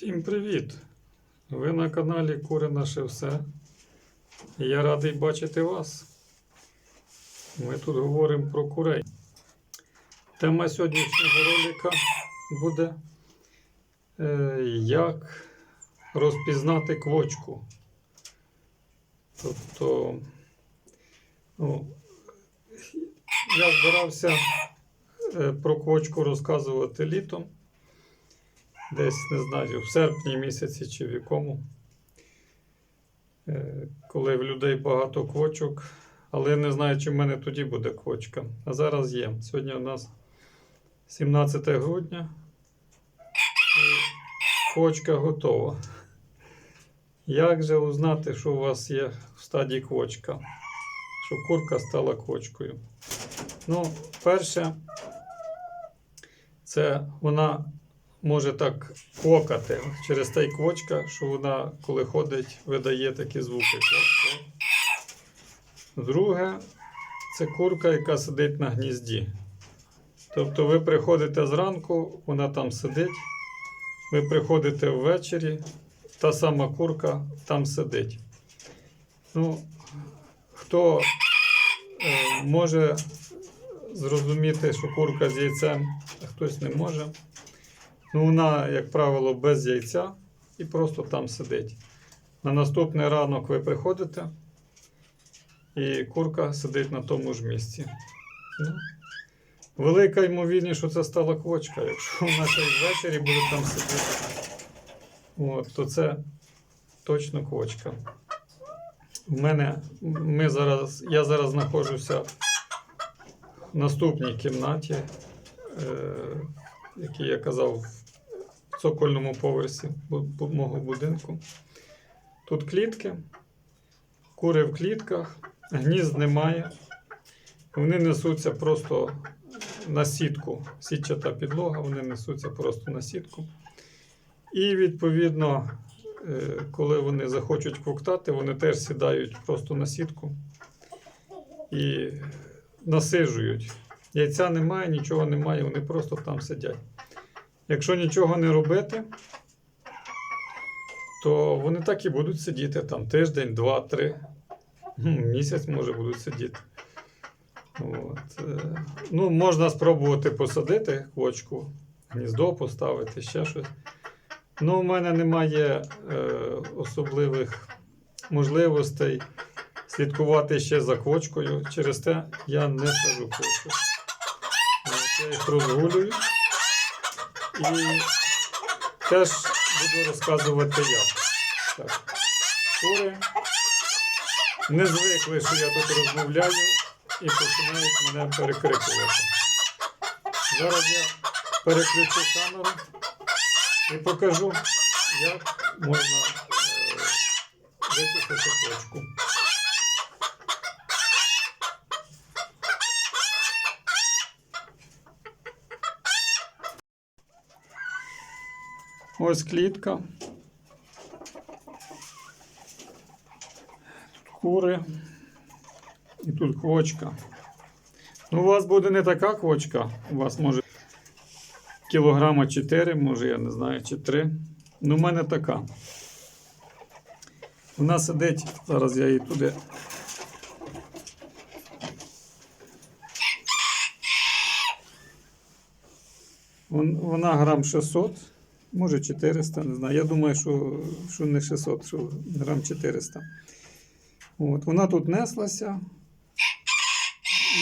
Всім привіт! Ви на каналі Кури Наше Все. Я радий бачити вас. Ми тут говоримо про курей. Тема сьогоднішнього ролика буде е, як розпізнати квочку. Тобто, ну, я збирався е, про квочку розказувати літом десь не знаю, в серпні місяці чи в якому, Е, коли в людей багато квочок, але не знаю, чи в мене тоді буде квочка. А зараз є. Сьогодні у нас 17 грудня. Квочка готова. Як же узнати, що у вас є в стадії квочка? Що курка стала квочкою? Ну, перше, це вона може так квокати через та й квочка, що вона, коли ходить, видає такі звуки. Друге, це курка, яка сидить на гнізді. Тобто ви приходите зранку, вона там сидить, ви приходите ввечері, та сама курка там сидить. Ну, хто е, може зрозуміти, що курка з яйцем, а хтось не може. Ну, вона, як правило, без яйця і просто там сидить. На наступний ранок ви приходите, і курка сидить на тому ж місці. Ну, велика ймовірність, що це стала квочка. Якщо вона ще ввечері буде там сидіти, от, то це точно квочка. У мене ми зараз, я зараз знаходжуся в наступній кімнаті. Е, який я казав в цокольному поверсі мого будинку. Тут клітки, кури в клітках, гнізд немає. Вони несуться просто на сітку. Сітчата підлога, вони несуться просто на сітку. І відповідно, е, коли вони захочуть квоктати, вони теж сідають просто на сітку і насижують. Яйця немає, нічого немає, вони просто там сидять. Якщо нічого не робити, то вони так і будуть сидіти там тиждень, два, три, місяць може будуть сидіти. От. е, Ну, можна спробувати посадити квочку, гніздо поставити, ще щось. Ну, у мене немає е, особливих можливостей слідкувати ще за квочкою. Через те я не сажу квочку. Я їх розгулюю. І теж буду розказувати як. Так. Кури не звикли, що я тут розмовляю і починають мене перекрикувати. Зараз я переключу камеру і покажу, як можна е, вичистити квочку. Ось клітка. Тут кури. І тут квочка. Ну, у вас буде не така квочка. У вас може кілограма 4, може, я не знаю, чи 3. Ну, в мене така. Вона сидить, зараз я її туди. Вона грам 600, може 400, не знаю. Я думаю, що, що не 600, що грам 400. От, вона тут неслася.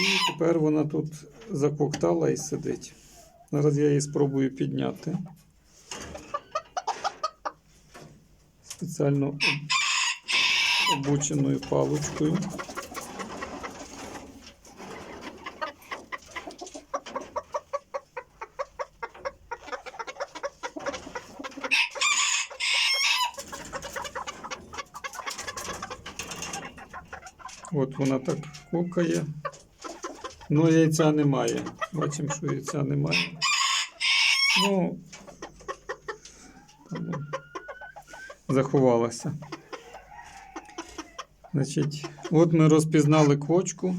І тепер вона тут закоктала і сидить. Зараз я її спробую підняти. Спеціально обученою паличкою. От вона так кукає. Ну, яйця немає. Бачимо, що яйця немає. Ну, заховалася. Значить, от ми розпізнали квочку.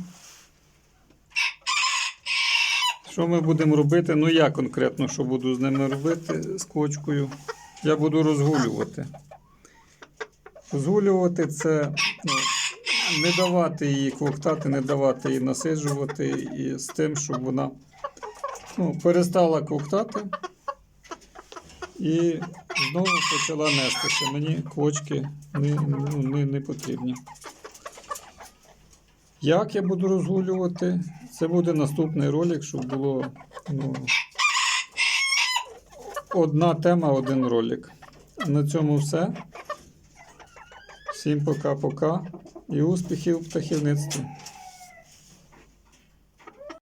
Що ми будемо робити? Ну, я конкретно що буду з ними робити з квочкою. я буду розгулювати. Розгулювати це ну, не давати їй квоктати, не давати їй насиджувати і з тим, щоб вона ну, перестала квоктати і знову почала нестися. Мені квочки не, ну, не, не потрібні. Як я буду розгулювати? Це буде наступний ролик, щоб було ну, одна тема, один ролик. На цьому все. Всім пока-пока і успіхів в птахівництві.